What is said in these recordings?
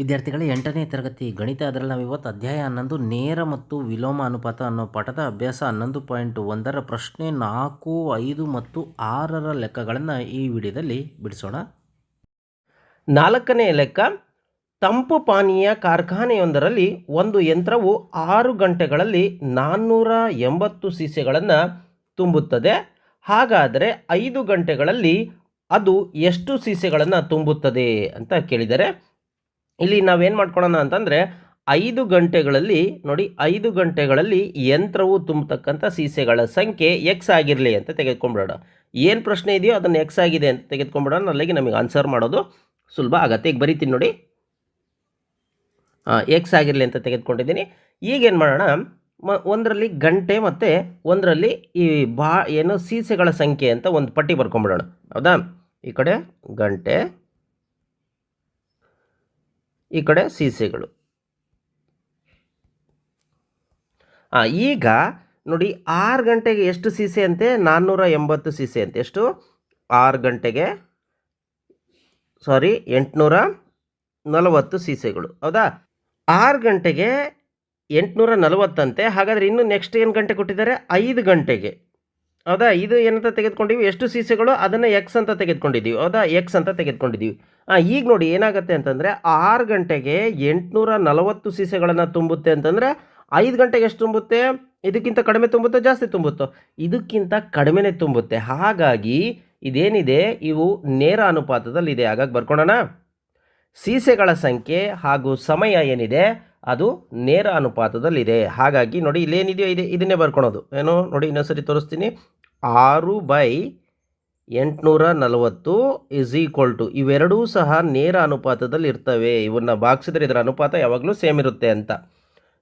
ವಿದ್ಯಾರ್ಥಿಗಳೇ ಎಂಟನೇ ತರಗತಿ ಗಣಿತ ಅದರಲ್ಲಿ ನಾವು ಇವತ್ತು ಅಧ್ಯಾಯ ಹನ್ನೊಂದು, ನೇರ ಮತ್ತು ವಿಲೋಮ ಅನುಪಾತ ಅನ್ನೋ ಪಾಠದ ಅಭ್ಯಾಸ ಹನ್ನೊಂದು ಪಾಯಿಂಟ್ ಒಂದರ ಪ್ರಶ್ನೆ ನಾಲ್ಕು, ಐದು ಮತ್ತು ಆರರ ಲೆಕ್ಕಗಳನ್ನು ಈ ವಿಡಿಯೋದಲ್ಲಿ ಬಿಡಿಸೋಣ. ನಾಲ್ಕನೇ ಲೆಕ್ಕ, ತಂಪು ಪಾನೀಯ ಕಾರ್ಖಾನೆಯೊಂದರಲ್ಲಿ ಒಂದು ಯಂತ್ರವು ಆರು ಗಂಟೆಗಳಲ್ಲಿ ನಾನ್ನೂರ ಎಂಬತ್ತು ಸೀಸೆಗಳನ್ನು ತುಂಬುತ್ತದೆ. ಹಾಗಾದರೆ ಐದು ಗಂಟೆಗಳಲ್ಲಿ ಅದು ಎಷ್ಟು ಸೀಸೆಗಳನ್ನು ತುಂಬುತ್ತದೆ ಅಂತ ಕೇಳಿದರೆ ಇಲ್ಲಿ ನಾವೇನು ಮಾಡ್ಕೊಳ್ಳೋಣ ಅಂತಂದರೆ ಐದು ಗಂಟೆಗಳಲ್ಲಿ ನೋಡಿ ಐದು ಗಂಟೆಗಳಲ್ಲಿ ಯಂತ್ರವು ತುಂಬತಕ್ಕಂಥ ಸೀಸೆಗಳ ಸಂಖ್ಯೆ ಎಕ್ಸ್ ಆಗಿರಲಿ ಅಂತ ತೆಗೆದುಕೊಂಡ್ಬಿಡೋಣ. ಏನು ಪ್ರಶ್ನೆ ಇದೆಯೋ ಅದನ್ನು ಎಕ್ಸ್ ಆಗಿದೆ ಅಂತ ತೆಗೆದುಕೊಂಡ್ಬಿಡೋಣ. ಅಲ್ಲಿಗೆ ನಮಗೆ ಆನ್ಸರ್ ಮಾಡೋದು ಸುಲಭ ಆಗತ್ತೆ. ಈಗ ಬರೀತೀನಿ ನೋಡಿ. ಎಕ್ಸ್ ಆಗಿರಲಿ ಅಂತ ತೆಗೆದುಕೊಂಡಿದ್ದೀನಿ. ಈಗೇನು ಮಾಡೋಣ? ಮ ಒಂದರಲ್ಲಿ ಗಂಟೆ ಮತ್ತು ಒಂದರಲ್ಲಿ ಈ ಬಾ ಏನು ಸೀಸೆಗಳ ಸಂಖ್ಯೆ ಅಂತ ಒಂದು ಪಟ್ಟಿ ಬರ್ಕೊಂಬಿಡೋಣ ಹೌದಾ? ಈ ಕಡೆ ಗಂಟೆ ಈ ಕಡೆ ಸೀಸೆಗಳು. ಈಗ ನೋಡಿ ಆರು ಗಂಟೆಗೆ ಎಷ್ಟು ಸೀಸೆ ಅಂತೆ? ನಾನ್ನೂರ ಎಂಬತ್ತು ಸೀಸೆ ಅಂತೆ. ಎಷ್ಟು? ಆರು ಗಂಟೆಗೆ ಸಾರಿ ಎಂಟುನೂರ ನಲವತ್ತು ಸೀಸೆಗಳು. ಹೌದಾ? ಆರು ಗಂಟೆಗೆ ಎಂಟುನೂರ ನಲವತ್ತಂತೆ. ಹಾಗಾದರೆ ಇನ್ನು ನೆಕ್ಸ್ಟ್ ಏನು ಗಂಟೆ ಕೊಟ್ಟಿದ್ದಾರೆ? ಐದು ಗಂಟೆಗೆ. ಹೌದಾ? ಇದು ಏನಂತ ತೆಗೆದುಕೊಂಡಿವಿ ಎಷ್ಟು ಸೀಸೆಗಳು? ಅದನ್ನು ಎಕ್ಸ್ ಅಂತ ತೆಗೆದುಕೊಂಡಿದ್ದೀವಿ. ಹೌದಾ? ಎಕ್ಸ್ ಅಂತ ತೆಗೆದುಕೊಂಡಿದ್ದೀವಿ. ಹಾಂ ಈಗ ನೋಡಿ ಏನಾಗುತ್ತೆ ಅಂತಂದರೆ ಆರು ಗಂಟೆಗೆ ಎಂಟುನೂರ ನಲವತ್ತು ಸೀಸೆಗಳನ್ನು ತುಂಬುತ್ತೆ ಅಂತಂದರೆ ಐದು ಗಂಟೆಗೆ ಎಷ್ಟು ತುಂಬುತ್ತೆ? ಇದಕ್ಕಿಂತ ಕಡಿಮೆ ತುಂಬುತ್ತೋ, ಜಾಸ್ತಿ ತುಂಬುತ್ತೋ? ಇದಕ್ಕಿಂತ ಕಡಿಮೆನೇ ತುಂಬುತ್ತೆ. ಹಾಗಾಗಿ ಇದೇನಿದೆ? ಇವು ನೇರ ಅನುಪಾತದಲ್ಲಿದೆ. ಹಾಗಾಗಿ ಬರ್ಕೊಳ್ಳೋಣ ಸೀಸೆಗಳ ಸಂಖ್ಯೆ ಹಾಗೂ ಸಮಯ ಏನಿದೆ, ಅದು ನೇರ ಅನುಪಾತದಲ್ಲಿದೆ. ಹಾಗಾಗಿ ನೋಡಿ ಇಲ್ಲೇನಿದೆಯೋ ಇದೆ, ಇದನ್ನೇ ಬರ್ಕೊಳೋದು. ಏನು, ನೋಡಿ ಇನ್ನೊಂದ್ಸರಿ ತೋರಿಸ್ತೀನಿ. ಆರು ಬೈ ಎಂಟುನೂರ ನಲವತ್ತು ಇಸ್ ಈಕ್ವಲ್ ಟು ಇವೆರಡೂ ಸಹ ನೇರ ಅನುಪಾತದಲ್ಲಿ ಇರ್ತವೆ. ಇವನ್ನ ಭಾಗಿಸಿದ್ರೆ ಇದರ ಅನುಪಾತ ಯಾವಾಗಲೂ ಸೇಮ್ ಇರುತ್ತೆ ಅಂತ.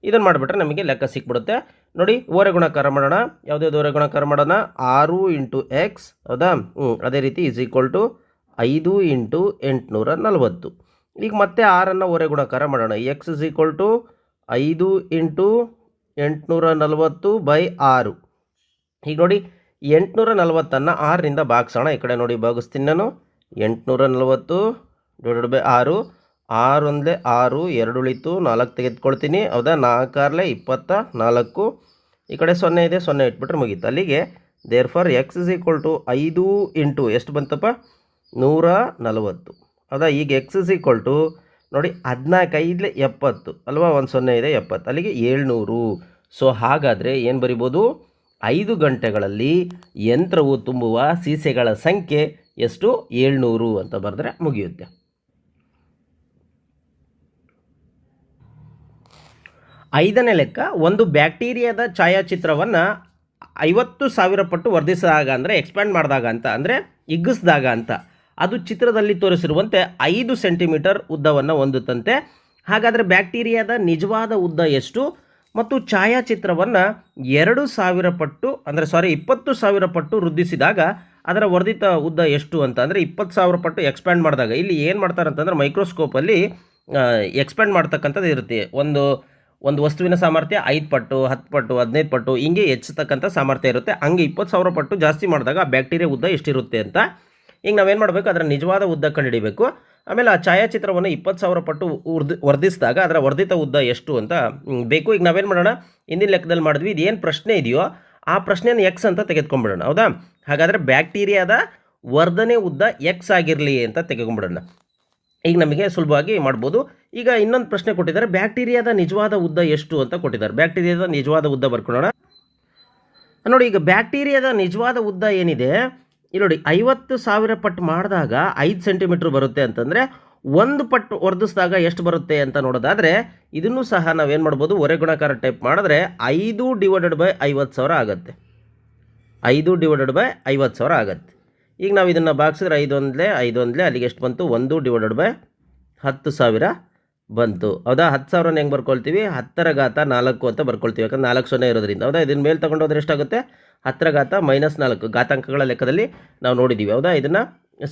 ಇದನ್ನು ಮಾಡಿಬಿಟ್ರೆ ನಮಗೆ ಲೆಕ್ಕ ಸಿಕ್ಬಿಡುತ್ತೆ. ನೋಡಿ, ಓರೆ ಗುಣಕಾರ ಮಾಡೋಣ. ಯಾವುದ್ಯಾವ್ದು ಓರೆ ಗುಣಕಾರ ಮಾಡೋಣ? ಆರು ಇಂಟು ಎಕ್ಸ್ ಹೌದಾ? ಹ್ಞೂ ಅದೇ ರೀತಿ ಇಸ್ ಈಕ್ವಲ್ ಟು ಐದು ಇಂಟು ಎಂಟುನೂರ ನಲವತ್ತು. ಈಗ ಮತ್ತೆ ಆರನ್ನು ಹೊರೆ ಗುಣಕಾರ ಮಾಡೋಣ. ಎಕ್ಸ್ ಇಸ್ ಈಕ್ವಲ್ ಟು ಐದು ಇಂಟು ಎಂಟುನೂರ ನಲವತ್ತು ಬೈ ಆರು. ಈಗ ನೋಡಿ, ಎಂಟುನೂರ ನಲವತ್ತನ್ನು ಆರರಿಂದ ಭಾಗಿಸೋಣ. ಈ ಕಡೆ ನೋಡಿ, ಭಾಗಿಸ್ತೀನಿ ನಾನು. ಎಂಟುನೂರ ನಲವತ್ತು ಡಿವೈಡೆಡ್ ಬೈ ಆರು. ಆರು ಅಂದರೆ ಆರು, ಎರಡು ಉಳಿತು, ನಾಲ್ಕು ತೆಗೆದುಕೊಳ್ತೀನಿ. ಹೌದಾ? ನಾಲ್ಕಾರಲೆ ಇಪ್ಪತ್ತ ನಾಲ್ಕು. ಈ ಕಡೆ ಸೊನ್ನೆ ಇದೆ, ಸೊನ್ನೆ ಇಟ್ಬಿಟ್ರೆ ಮುಗೀತು. ಅಲ್ಲಿಗೆ therefore x is equal to ಐದು ಇಂಟು, ಎಷ್ಟು ಬಂತಪ್ಪ? ನೂರ ನಲವತ್ತು. ಹೌದಾ ಈಗ ಎಕ್ಸ್ ಇಸ್ ಈಕ್ವಲ್ ಟು ನೋಡಿ ಹದಿನಾಲ್ಕು ಐದಲೇ ಎಪ್ಪತ್ತು ಅಲ್ವಾ? ಒಂದು ಸೊನ್ನೆ ಇದೆ ಎಪ್ಪತ್ತು. ಅಲ್ಲಿಗೆ ಏಳ್ನೂರು. ಸೊ ಹಾಗಾದರೆ ಏನು ಬರಿಬೋದು? ಐದು ಗಂಟೆಗಳಲ್ಲಿ ಯಂತ್ರವು ತುಂಬುವ ಸೀಸೆಗಳ ಸಂಖ್ಯೆ ಎಷ್ಟು? ಏಳ್ನೂರು ಅಂತ ಬರೆದ್ರೆ ಮುಗಿಯುತ್ತೆ. ಐದನೇ ಲೆಕ್ಕ, ಒಂದು ಬ್ಯಾಕ್ಟೀರಿಯಾದ ಛಾಯಾಚಿತ್ರವನ್ನು ಐವತ್ತು ಸಾವಿರ ಪಟ್ಟು ವರ್ಧಿಸಿದಾಗ ಅಂದರೆ ಎಕ್ಸ್ಪ್ಯಾಂಡ್ ಮಾಡಿದಾಗ ಅಂತ ಅಂದರೆ, ಹಿಗ್ಗಿಸಿದಾಗ ಅಂತ. ಅದು ಚಿತ್ರದಲ್ಲಿ ತೋರಿಸಿರುವಂತೆ ಐದು ಸೆಂಟಿಮೀಟರ್ ಉದ್ದವನ್ನು ಹೊಂದುತ್ತಂತೆ. ಹಾಗಾದರೆ ಬ್ಯಾಕ್ಟೀರಿಯಾದ ನಿಜವಾದ ಉದ್ದ ಎಷ್ಟು? ಮತ್ತು ಛಾಯಾಚಿತ್ರವನ್ನು ಎರಡು ಸಾವಿರ ಪಟ್ಟು, ಅಂದರೆ ಸಾರಿ ಇಪ್ಪತ್ತು ಸಾವಿರ ಪಟ್ಟು ವೃದ್ಧಿಸಿದಾಗ ಅದರ ವರ್ಧಿತ ಉದ್ದ ಎಷ್ಟು ಅಂತ ಅಂದರೆ ಇಪ್ಪತ್ತು ಸಾವಿರ ಪಟ್ಟು ಎಕ್ಸ್ಪ್ಯಾಂಡ್ ಮಾಡಿದಾಗ. ಇಲ್ಲಿ ಏನು ಮಾಡ್ತಾರೆ ಅಂತಂದರೆ ಮೈಕ್ರೋಸ್ಕೋಪಲ್ಲಿ ಎಕ್ಸ್ಪ್ಯಾಂಡ್ ಮಾಡ್ತಕ್ಕಂಥದ್ದು ಇರುತ್ತೆ. ಒಂದು ಒಂದು ವಸ್ತುವಿನ ಸಾಮರ್ಥ್ಯ ಐದು ಪಟ್ಟು, ಹತ್ತು ಪಟ್ಟು, ಹದಿನೈದು ಪಟ್ಟು, ಹಿಂಗೆ ಹೆಚ್ಚತಕ್ಕಂಥ ಸಾಮರ್ಥ್ಯ ಇರುತ್ತೆ. ಹಂಗೆ ಇಪ್ಪತ್ತು ಸಾವಿರ ಪಟ್ಟು ಜಾಸ್ತಿ ಮಾಡಿದಾಗ ಆ ಬ್ಯಾಕ್ಟೀರಿಯಾ ಉದ್ದ ಎಷ್ಟಿರುತ್ತೆ ಅಂತ ಈಗ ನಾವೇನು ಮಾಡಬೇಕು? ಅದರ ನಿಜವಾದ ಉದ್ದ ಕಂಡುಹಿಡಿಬೇಕು ಆಮೇಲೆ ಆ ಛಾಯಾಚಿತ್ರವನ್ನು ಇಪ್ಪತ್ತು ಸಾವಿರ ಪಟ್ಟು ಉರ್ದು, ವರ್ಧಿಸಿದಾಗ ಅದರ ವರ್ಧಿತ ಉದ್ದ ಎಷ್ಟು ಅಂತ ಬೇಕು. ಈಗ ನಾವೇನು ಮಾಡೋಣ? ಹಿಂದಿನ ಲೆಕ್ಕದಲ್ಲಿ ಮಾಡಿದ್ವಿ ಇದು ಏನು ಪ್ರಶ್ನೆ ಇದೆಯೋ, ಆ ಪ್ರಶ್ನೆಯನ್ನು ಎಕ್ಸ್ ಅಂತ ತೆಗೆದುಕೊಂಡ್ಬಿಡೋಣ, ಹೌದಾ? ಹಾಗಾದರೆ ಬ್ಯಾಕ್ಟೀರಿಯಾದ ವರ್ಧನೆ ಉದ್ದ ಎಕ್ಸ್ ಆಗಿರಲಿ ಅಂತ ತೆಗೆದುಕೊಂಡ್ಬಿಡೋಣ. ಈಗ ನಮಗೆ ಸುಲಭವಾಗಿ ಮಾಡ್ಬೋದು. ಈಗ ಇನ್ನೊಂದು ಪ್ರಶ್ನೆ ಕೊಟ್ಟಿದ್ದಾರೆ, ಬ್ಯಾಕ್ಟೀರಿಯಾದ ನಿಜವಾದ ಉದ್ದ ಎಷ್ಟು ಅಂತ ಕೊಟ್ಟಿದ್ದಾರೆ. ಬ್ಯಾಕ್ಟೀರಿಯಾದ ನಿಜವಾದ ಉದ್ದ ಬರ್ಕೊಳ್ಳೋಣ. ನೋಡಿ, ಈಗ ಬ್ಯಾಕ್ಟೀರಿಯಾದ ನಿಜವಾದ ಉದ್ದ ಏನಿದೆ? ಇಲ್ಲಿ ನೋಡಿ, ಐವತ್ತು ಸಾವಿರ ಪಟ್ಟು ಮಾಡಿದಾಗ ಐದು ಸೆಂಟಿಮೀಟ್ರ್ ಬರುತ್ತೆ ಅಂತಂದರೆ ಒಂದು ಪಟ್ಟು ವರ್ಧಿಸಿದಾಗ ಎಷ್ಟು ಬರುತ್ತೆ ಅಂತ ನೋಡೋದಾದರೆ, ಇದನ್ನು ಸಹ ನಾವೇನು ಮಾಡ್ಬೋದು, ಒರೆ ಗುಣಕಾರ ಟೈಪ್ ಮಾಡಿದ್ರೆ ಐದು ಡಿವೈಡೆಡ್ ಬೈ ಐವತ್ತು ಸಾವಿರ ಆಗುತ್ತೆ. ಐದು ಡಿವೈಡೆಡ್ ಬೈ ಐವತ್ತು ಸಾವಿರ ಆಗುತ್ತೆ. ಈಗ ನಾವು ಇದನ್ನು ಭಾಗಿಸಿದ್ರೆ ಐದು ಒಂದಲೇ ಐದು ಒಂದಲೇ ಅಲ್ಲಿಗೆ ಎಷ್ಟು ಬಂತು? ಒಂದು ಡಿವೈಡೆಡ್ ಬೈ ಹತ್ತು ಸಾವಿರ ಬಂತು. ಹೌದಾ? ಹತ್ತು ಸಾವಿರನ ಹೆಂಗೆ ಬರ್ಕೊಳ್ತೀವಿ? ಹತ್ತರ ಘಾತ ನಾಲ್ಕು ಅಂತ ಬರ್ಕೊಳ್ತೀವಿ. ಯಾಕಂದ್ರೆ ನಾಲ್ಕು ಸೊನ್ನೆ ಇರೋದ್ರಿಂದ. ಹೌದಾ? ಇದನ್ನ ಮೇಲೆ ತೊಗೊಂಡೋದ್ರೆ ಎಷ್ಟಾಗುತ್ತೆ? ಹತ್ತರ ಘಾತ ಮೈನಸ್ ನಾಲ್ಕು. ಘಾತಾಂಕಗಳ ಲೆಕ್ಕದಲ್ಲಿ ನಾವು ನೋಡಿದ್ದೀವಿ ಹೌದಾ? ಇದನ್ನು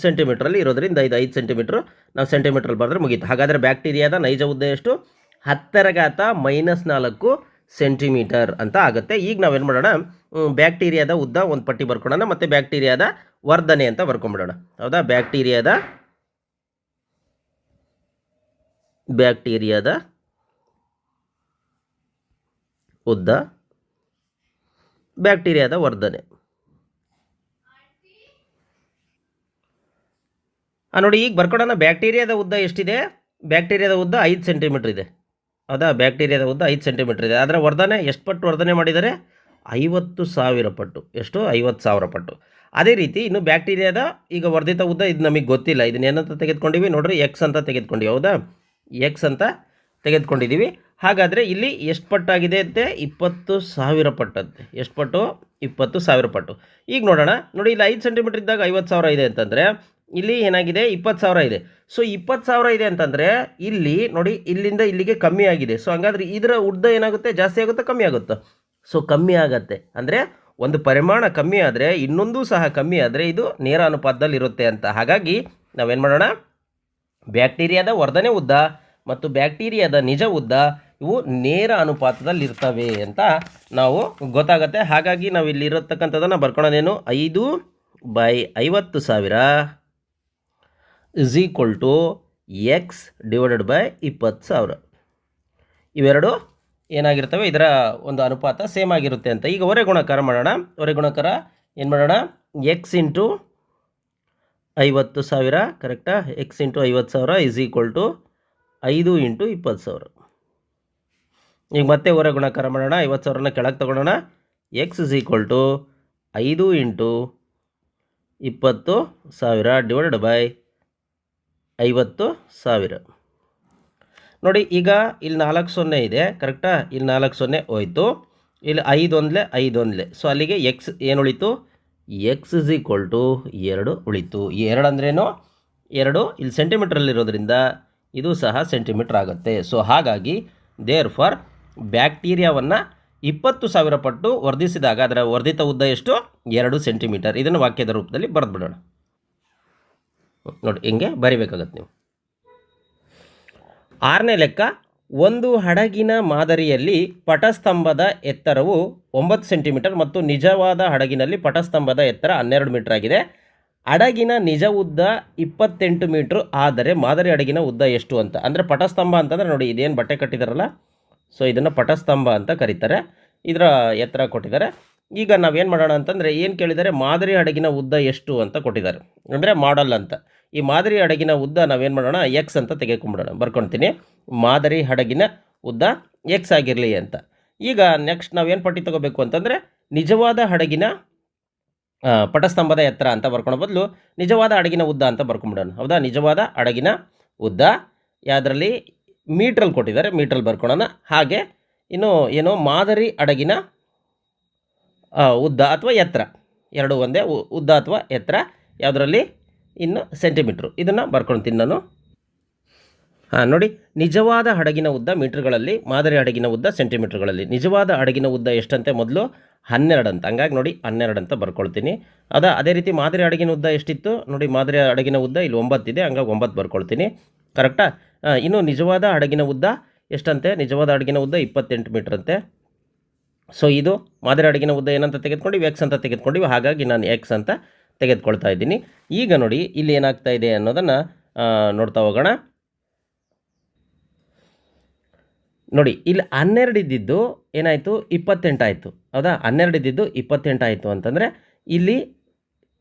ಸೆಂಟಿಮೀಟ್ರಲ್ಲಿ ಇರೋದ್ರಿಂದ ಇದು ಐದು ಸೆಂಟಿಮೀಟ್ರ್ ನಾವು ಸೆಂಟಿಮೀಟ್ರಲ್ಲಿ ಬರೆದ್ರೆ ಮುಗೀತು. ಹಾಗಾದರೆ ಬ್ಯಾಕ್ಟೀರಿಯಾದ ನೈಜ ಉದ್ದ ಎಷ್ಟು? ಹತ್ತರ ಘಾತ ಮೈನಸ್ ನಾಲ್ಕು ಸೆಂಟಿಮೀಟರ್ ಅಂತ ಆಗುತ್ತೆ. ಈಗ ನಾವೇನು ಮಾಡೋಣ? ಬ್ಯಾಕ್ಟೀರಿಯಾದ ಉದ್ದ ಒಂದು ಪಟ್ಟಿ ಬರ್ಕೊಳ್ಳೋಣ ಮತ್ತು ಬ್ಯಾಕ್ಟೀರಿಯಾದ ವರ್ಧನೆ ಅಂತ ಬರ್ಕೊಂಬಿಡೋಣ. ಹೌದಾ? ಬ್ಯಾಕ್ಟೀರಿಯಾದ ಬ್ಯಾಕ್ಟೀರಿಯಾದ ಉದ್ದ, ಬ್ಯಾಕ್ಟೀರಿಯಾದ ವರ್ಧನೆ. ನೋಡಿ, ಈಗ ಬರ್ಕೊಡೋಣ. ಬ್ಯಾಕ್ಟೀರಿಯಾದ ಉದ್ದ ಎಷ್ಟಿದೆ? ಬ್ಯಾಕ್ಟೀರಿಯಾದ ಉದ್ದ ಐದು ಸೆಂಟಿಮೀಟ್ರ್ ಇದೆ. ಹೌದಾ? ಬ್ಯಾಕ್ಟೀರಿಯಾದ ಉದ್ದ ಐದು ಸೆಂಟಿಮೀಟ್ರ್ ಇದೆ. ಅದರ ವರ್ಧನೆ, ಎಷ್ಟು ಪಟ್ಟು ವರ್ಧನೆ ಮಾಡಿದರೆ ಐವತ್ತು ಸಾವಿರ ಪಟ್ಟು. ಎಷ್ಟು? ಐವತ್ತು ಸಾವಿರ ಪಟ್ಟು. ಅದೇ ರೀತಿ ಇನ್ನು ಬ್ಯಾಕ್ಟೀರಿಯಾದ ಈಗ ವರ್ಧಿತ ಉದ್ದ ಇದು ನಮಗೆ ಗೊತ್ತಿಲ್ಲ. ಇದನ್ನ ಏನಂತ ತೆಗೆದುಕೊಂಡಿವಿ? ನೋಡ್ರಿ ಎಕ್ಸ್ ಅಂತ ತೆಗೆದುಕೊಂಡಿವಿ. ಹೌದಾ? ಎಕ್ಸ್ ಅಂತ ತೆಗೆದುಕೊಂಡಿದ್ದೀವಿ. ಹಾಗಾದರೆ ಇಲ್ಲಿ ಎಷ್ಟು ಪಟ್ಟಾಗಿದೆ ಅಂತೆ? ಇಪ್ಪತ್ತು ಸಾವಿರ ಪಟ್ಟಂತೆ ಎಷ್ಟು ಪಟ್ಟು? ಇಪ್ಪತ್ತು ಸಾವಿರ ಪಟ್ಟು. ಈಗ ನೋಡೋಣ. ನೋಡಿ, ಇಲ್ಲಿ ಐದು ಸೆಂಟಿಮೀಟ್ರ್ ಇದ್ದಾಗ ಐವತ್ತು ಸಾವಿರ ಇದೆ ಅಂತಂದರೆ, ಇಲ್ಲಿ ಏನಾಗಿದೆ? ಇಪ್ಪತ್ತು ಸಾವಿರ ಇದೆ. ಸೊ ಇಪ್ಪತ್ತು ಸಾವಿರ ಇದೆ ಅಂತಂದರೆ, ಇಲ್ಲಿ ನೋಡಿ, ಇಲ್ಲಿಂದ ಇಲ್ಲಿಗೆ ಕಮ್ಮಿ ಆಗಿದೆ. ಸೊ ಹಂಗಾದ್ರೆ ಇದರ ಉದ್ದ ಏನಾಗುತ್ತೆ? ಜಾಸ್ತಿ ಆಗುತ್ತಾ? ಕಮ್ಮಿ ಆಗುತ್ತಾ? ಸೊ ಕಮ್ಮಿ ಆಗತ್ತೆ. ಅಂದರೆ, ಒಂದು ಪರಿಮಾಣ ಕಮ್ಮಿ ಆದರೆ, ಇನ್ನೊಂದು ಸಹ ಕಮ್ಮಿ ಆದರೆ ಇದು ನೇರ ಅನುಪಾತದಲ್ಲಿರುತ್ತೆ ಅಂತ. ಹಾಗಾಗಿ ನಾವೇನು ಮಾಡೋಣ? ಬ್ಯಾಕ್ಟೀರಿಯಾದ ವರ್ಧನೆ ಉದ್ದ ಮತ್ತು ಬ್ಯಾಕ್ಟೀರಿಯಾದ ನಿಜ ಉದ್ದ ಇವು ನೇರ ಅನುಪಾತದಲ್ಲಿರ್ತವೆ ಅಂತ ನಾವು ಗೊತ್ತಾಗತ್ತೆ. ಹಾಗಾಗಿ ನಾವು ಇಲ್ಲಿ ಇರತಕ್ಕಂಥದ್ದನ್ನು ಬರ್ಕೊಳ್ಳೋದೇನು ಐದು ಬೈ ಐವತ್ತು ಸಾವಿರ is equal to x divided by ಇಪ್ಪತ್ತು ಸಾವಿರ. ಇವೆರಡು ಏನಾಗಿರ್ತವೆ? ಇದರ ಒಂದು ಅನುಪಾತ ಸೇಮ್ ಆಗಿರುತ್ತೆ ಅಂತ. ಈಗ ಹೊರೆ ಗುಣಕಾರ ಮಾಡೋಣ. ಹೊರೆ ಗುಣಕಾರ ಏನು ಮಾಡೋಣ? ಎಕ್ಸ್ ಇಂಟು ಐವತ್ತು ಸಾವಿರ ಕರೆಕ್ಟಾ ಎಕ್ಸ್ ಇಂಟು ಐವತ್ತು ಸಾವಿರ ಇಸ್ ಈಕ್ವಲ್ ಟು ಐದು ಇಂಟು ಇಪ್ಪತ್ತು ಸಾವಿರ. ಈಗ ಮತ್ತೆ ಹೊರ ಗುಣಕಾರ ಮಾಡೋಣ. ಐವತ್ತು ಸಾವಿರನ ಕೆಳಗೆ ತಗೊಳ್ಳೋಣ ಎಕ್ಸ್ ಇಸ್ ಈಕ್ವಲ್ ಟು ಐದು ಇಂಟು ಇಪ್ಪತ್ತು ಸಾವಿರ ಡಿವೈಡ್ ಬೈ ಐವತ್ತು ಸಾವಿರ. ನೋಡಿ, ಈಗ ಇಲ್ಲಿ ನಾಲ್ಕು ಸೊನ್ನೆ ಇದೆ ಕರೆಕ್ಟಾ ಇಲ್ಲಿ ನಾಲ್ಕು ಸೊನ್ನೆ ಹೋಯ್ತು. ಇಲ್ಲಿ ಐದು ಐದೊಂದಲೆ ಐದು ಒಂದ್ಲೆ ಸೊ ಅಲ್ಲಿಗೆ ಎಕ್ಸ್ ಏನು ಉಳಿತು? ಎಕ್ಸ್ ಇಸ್ ಈಕ್ವಲ್ ಟು ಎರಡು ಉಳಿತು. ಈ ಎರಡು ಅಂದ್ರೇನು? ಎರಡು ಇಲ್ಲಿ ಸೆಂಟಿಮೀಟ್ರಲ್ಲಿರೋದ್ರಿಂದ ಇದು ಸಹ ಸೆಂಟಿಮೀಟ್ರ್ ಆಗುತ್ತೆ. ಸೊ ಹಾಗಾಗಿ ದೇರ್ ಫಾರ್ ಬ್ಯಾಕ್ಟೀರಿಯಾವನ್ನು ಇಪ್ಪತ್ತು ಸಾವಿರ ಪಟ್ಟು ವರ್ಧಿಸಿದಾಗ ಅದರ ವರ್ಧಿತ ಉದ್ದ ಎಷ್ಟು? ಎರಡು ಸೆಂಟಿಮೀಟರ್ ಇದನ್ನು ವಾಕ್ಯದ ರೂಪದಲ್ಲಿ ಬರೆದ್ಬಿಡೋಣ. ನೋಡಿ, ಹಿಂಗೆ ಬರಿಬೇಕಾಗತ್ತೆ ನೀವು. ಆರನೇ ಲೆಕ್ಕ ಒಂದು ಹಡಗಿನ ಮಾದರಿಯಲ್ಲಿ ಪಟಸ್ತಂಭದ ಎತ್ತರವು ಒಂಬತ್ತು ಸೆಂಟಿಮೀಟರ್ ಮತ್ತು ನಿಜವಾದ ಹಡಗಿನಲ್ಲಿ ಪಟಸ್ತಂಭದ ಎತ್ತರ ಹನ್ನೆರಡು ಮೀಟರ್ ಆಗಿದೆ. ಹಡಗಿನ ನಿಜ ಉದ್ದ ಇಪ್ಪತ್ತೆಂಟು ಮೀಟ್ರ್ ಆದರೆ ಮಾದರಿ ಹಡಗಿನ ಉದ್ದ ಎಷ್ಟು ಅಂತ? ಅಂದರೆ ಪಟಸ್ತಂಭ ಅಂತಂದರೆ ನೋಡಿ, ಇದೇನು ಬಟ್ಟೆ ಕಟ್ಟಿದಾರಲ್ಲ? ಸೊ ಇದನ್ನು ಪಟಸ್ತಂಭ ಅಂತ ಕರೀತಾರೆ. ಇದರ ಎತ್ತರ ಕೊಟ್ಟಿದ್ದಾರೆ. ಈಗ ನಾವೇನು ಮಾಡೋಣ ಅಂತಂದರೆ, ಏನು ಕೇಳಿದರೆ ಮಾದರಿ ಹಡಗಿನ ಉದ್ದ ಎಷ್ಟು ಅಂತ ಕೊಟ್ಟಿದ್ದಾರೆ. ಅಂದರೆ ಮಾಡಲ್ ಅಂತ. ಈ ಮಾದರಿ ಹಡಗಿನ ಉದ್ದ ನಾವೇನು ಮಾಡೋಣ? ಎಕ್ಸ್ ಅಂತ ತೆಗೆದುಕೊಂಡ್ಬಿಡೋಣ. ಬರ್ಕೊಳ್ತೀನಿ ಮಾದರಿ ಹಡಗಿನ ಉದ್ದ ಎಕ್ಸ್ ಆಗಿರಲಿ ಅಂತ. ಈಗ ನೆಕ್ಸ್ಟ್ ನಾವೇನು ಪಟ್ಟಿ ತಗೋಬೇಕು ಅಂತಂದರೆ ನಿಜವಾದ ಹಡಗಿನ ಪಟಸ್ತಂಭದ ಎತ್ತರ ಅಂತ ಬರ್ಕೊಳೋ ಬದಲು ನಿಜವಾದ ಹಡಗಿನ ಉದ್ದ ಅಂತ ಬರ್ಕೊಂಬಿಡೋಣ ಹೌದಾ? ನಿಜವಾದ ಹಡಗಿನ ಉದ್ದ. ಯಾವುದರಲ್ಲಿ? ಮೀಟ್ರಲ್ಲಿ ಕೊಟ್ಟಿದ್ದಾರೆ. ಮೀಟ್ರಲ್ಲಿ ಬರ್ಕೊಳೋಣ. ಹಾಗೆ ಇನ್ನು ಏನು? ಮಾದರಿ ಹಡಗಿನ ಉದ್ದ ಅಥವಾ ಎತ್ತರ. ಎರಡು ಒಂದೇ ಉದ್ದ ಅಥವಾ ಎತ್ತರ. ಯಾವುದರಲ್ಲಿ? ಇನ್ನು ಸೆಂಟಿಮೀಟ್ರು. ಇದನ್ನು ಬರ್ಕೊಳ್ತೀನಿ ನಾನು. ಹಾಂ, ನೋಡಿ, ನಿಜವಾದ ಹಡಗಿನ ಉದ್ದ ಮೀಟ್ರ್ಗಳಲ್ಲಿ, ಮಾದರಿ ಹಡಗಿನ ಉದ್ದ ಸೆಂಟಿಮೀಟ್ರ್ಗಳಲ್ಲಿ. ನಿಜವಾದ ಹಡಗಿನ ಉದ್ದ ಎಷ್ಟಂತೆ ಮೊದಲು? ಹನ್ನೆರಡು ಅಂತ ಹಂಗಾಗಿ ನೋಡಿ ಹನ್ನೆರಡು ಅಂತ ಬರ್ಕೊಳ್ತೀನಿ. ಅದ, ಅದೇ ರೀತಿ ಮಾದರಿ ಹಡಗಿನ ಉದ್ದ ಎಷ್ಟಿತ್ತು? ನೋಡಿ, ಮಾದರಿ ಹಡಗಿನ ಉದ್ದ ಇಲ್ಲಿ ಒಂಬತ್ತಿದೆ, ಹಂಗಾಗಿ ಒಂಬತ್ತು ಬರ್ಕೊಳ್ತೀನಿ. ಕರೆಕ್ಟಾ? ಇನ್ನು ನಿಜವಾದ ಹಡಗಿನ ಉದ್ದ ಎಷ್ಟಂತೆ? ನಿಜವಾದ ಹಡಗಿನ ಉದ್ದ ಇಪ್ಪತ್ತೆಂಟು ಮೀಟ್ರ್ ಅಂತೆ ಸೊ, ಇದು ಮಾದರಿ ಹಡಗಿನ ಉದ್ದ ಏನಂತ ತೆಗೆದುಕೊಂಡು ಎಕ್ಸ್ ಅಂತ ತೆಗೆದುಕೊಂಡಿವಿ. ಹಾಗಾಗಿ ನಾನು ಎಕ್ಸ್ ಅಂತ ತೆಗೆದುಕೊಳ್ತಾ ಇದ್ದೀನಿ. ಈಗ ನೋಡಿ ಇಲ್ಲಿ ಏನಾಗ್ತಾ ಇದೆ ಅನ್ನೋದನ್ನು ನೋಡ್ತಾ ಹೋಗೋಣ. ನೋಡಿ, ಇಲ್ಲಿ ಹನ್ನೆರಡು ಇದ್ದಿದ್ದು ಏನಾಯಿತು? ಇಪ್ಪತ್ತೆಂಟಾಯಿತು. ಹೌದಾ? ಹನ್ನೆರಡು ಇದ್ದಿದ್ದು ಇಪ್ಪತ್ತೆಂಟಾಯಿತು ಅಂತಂದರೆ ಇಲ್ಲಿ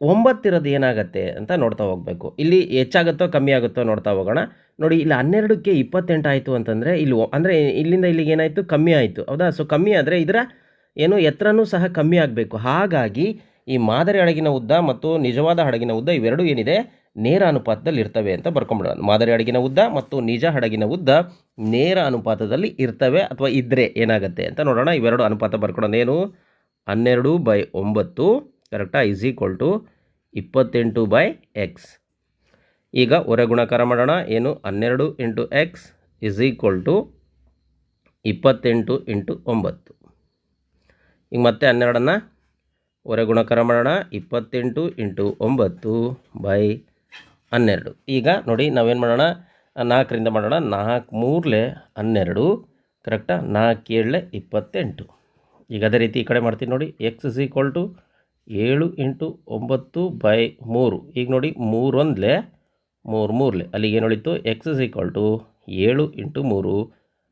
ಒಂಬತ್ತಿರೋದು ಏನಾಗುತ್ತೆ ಅಂತ ನೋಡ್ತಾ ಹೋಗಬೇಕು. ಇಲ್ಲಿ ಹೆಚ್ಚಾಗುತ್ತೋ ಕಮ್ಮಿ ಆಗುತ್ತೋ ನೋಡ್ತಾ ಹೋಗೋಣ. ನೋಡಿ, ಇಲ್ಲಿ ಹನ್ನೆರಡಕ್ಕೆ ಇಪ್ಪತ್ತೆಂಟಾಯಿತು ಅಂತಂದರೆ ಇಲ್ಲಿ ಅಂದರೆ ಇಲ್ಲಿಂದ ಇಲ್ಲಿಗೆ ಏನಾಯಿತು? ಕಮ್ಮಿ ಆಯಿತು. ಹೌದಾ? ಸೊ ಕಮ್ಮಿ ಆದರೆ ಇದರ ಏನು, ಎತ್ತರನೂ ಸಹ ಕಮ್ಮಿ ಆಗಬೇಕು. ಹಾಗಾಗಿ ಈ ಮಾದರಿ ಹಡಗಿನ ಉದ್ದ ಮತ್ತು ನಿಜವಾದ ಹಡಗಿನ ಉದ್ದ ಇವೆರಡೂ ಏನಿದೆ? ನೇರ ಅನುಪಾತದಲ್ಲಿ ಇರ್ತವೆ ಅಂತ ಬರ್ಕೊಂಬಿಡೋಣ. ಮಾದರಿ ಹಡಗಿನ ಉದ್ದ ಮತ್ತು ನಿಜ ಹಡಗಿನ ಉದ್ದ ನೇರ ಅನುಪಾತದಲ್ಲಿ ಇರ್ತವೆ ಅಥವಾ ಇದ್ದರೆ ಏನಾಗುತ್ತೆ ಅಂತ ನೋಡೋಣ. ಇವೆರಡು ಅನುಪಾತ ಬರ್ಕೊಳ್ಳೋಣ ಏನು? ಹನ್ನೆರಡು ಬೈ ಒಂಬತ್ತು, ಕರೆಕ್ಟಾ? ಇಸ್ ಈಕ್ವಲ್ ಟು ಇಪ್ಪತ್ತೆಂಟು ಬೈ ಎಕ್ಸ್ ಈಗ ಹೊರೆ ಗುಣಕಾರ ಮಾಡೋಣ. ಏನು? ಹನ್ನೆರಡು into x is equal to ಇಪ್ಪತ್ತೆಂಟು ಇಂಟು ಒಂಬತ್ತು. ಈಗ ಮತ್ತೆ ಹನ್ನೆರಡನ್ನು ಹೊರೆ ಗುಣಕಾರ ಮಾಡೋಣ. ಇಪ್ಪತ್ತೆಂಟು ಇಂಟು ಒಂಬತ್ತು ಬೈ ಹನ್ನೆರಡು. ಈಗ ನೋಡಿ ನಾವೇನು ಮಾಡೋಣ? ನಾಲ್ಕರಿಂದ ಮಾಡೋಣ. ನಾಲ್ಕು ಮೂರಲೆ ಹನ್ನೆರಡು ಕರೆಕ್ಟಾ ನಾಲ್ಕು ಏಳಲೆ ಇಪ್ಪತ್ತೆಂಟು. ಈಗ ಅದೇ ರೀತಿ ಈ ಕಡೆ ಮಾಡ್ತೀನಿ ನೋಡಿ. ಎಕ್ಸ್ ಇಸ್ ಈಕ್ವಲ್ ಟು ಏಳು ಇಂಟು ಒಂಬತ್ತು ಬೈ ಮೂರು. ಈಗ ನೋಡಿ ಮೂರೊಂದಲೆ ಮೂರು ಮೂರಲೆ. ಅಲ್ಲಿಗೆ ಏನು ಉಳಿತು? ಎಕ್ಸ್ ಇಸ್ ಈಕ್ವಲ್ ಟು ಏಳು ಇಂಟು ಮೂರು.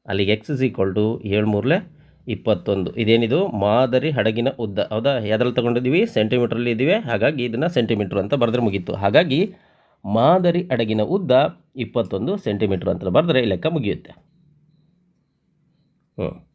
ಅಲ್ಲಿಗೆ ಎಕ್ಸ್ ಇಸ್ ಈಕ್ವಲ್ ಟು ಏಳು ಮೂರಲೆ ಇಪ್ಪತ್ತೊಂದು. ಇದೇನಿದು? ಮಾದರಿ ಹಡಗಿನ ಉದ್ದ, ಹೌದಾ? ಯಾವ್ದ್ರಲ್ಲಿ ತೊಗೊಂಡಿದ್ದೀವಿ? ಸೆಂಟಿಮೀಟ್ರಲ್ಲಿ ಇದ್ದೀವಿ. ಹಾಗಾಗಿ ಇದನ್ನು ಸೆಂಟಿಮೀಟ್ರ್ ಅಂತ ಬರೆದ್ರೆ ಮುಗೀತು. ಹಾಗಾಗಿ ಮಾದರಿ ಹಡಗಿನ ಉದ್ದ ಇಪ್ಪತ್ತೊಂದು ಸೆಂಟಿಮೀಟ್ರ್ ಅಂತ ಬರೆದ್ರೆ ಲೆಕ್ಕ ಮುಗಿಯುತ್ತೆ. ಹ್ಞೂ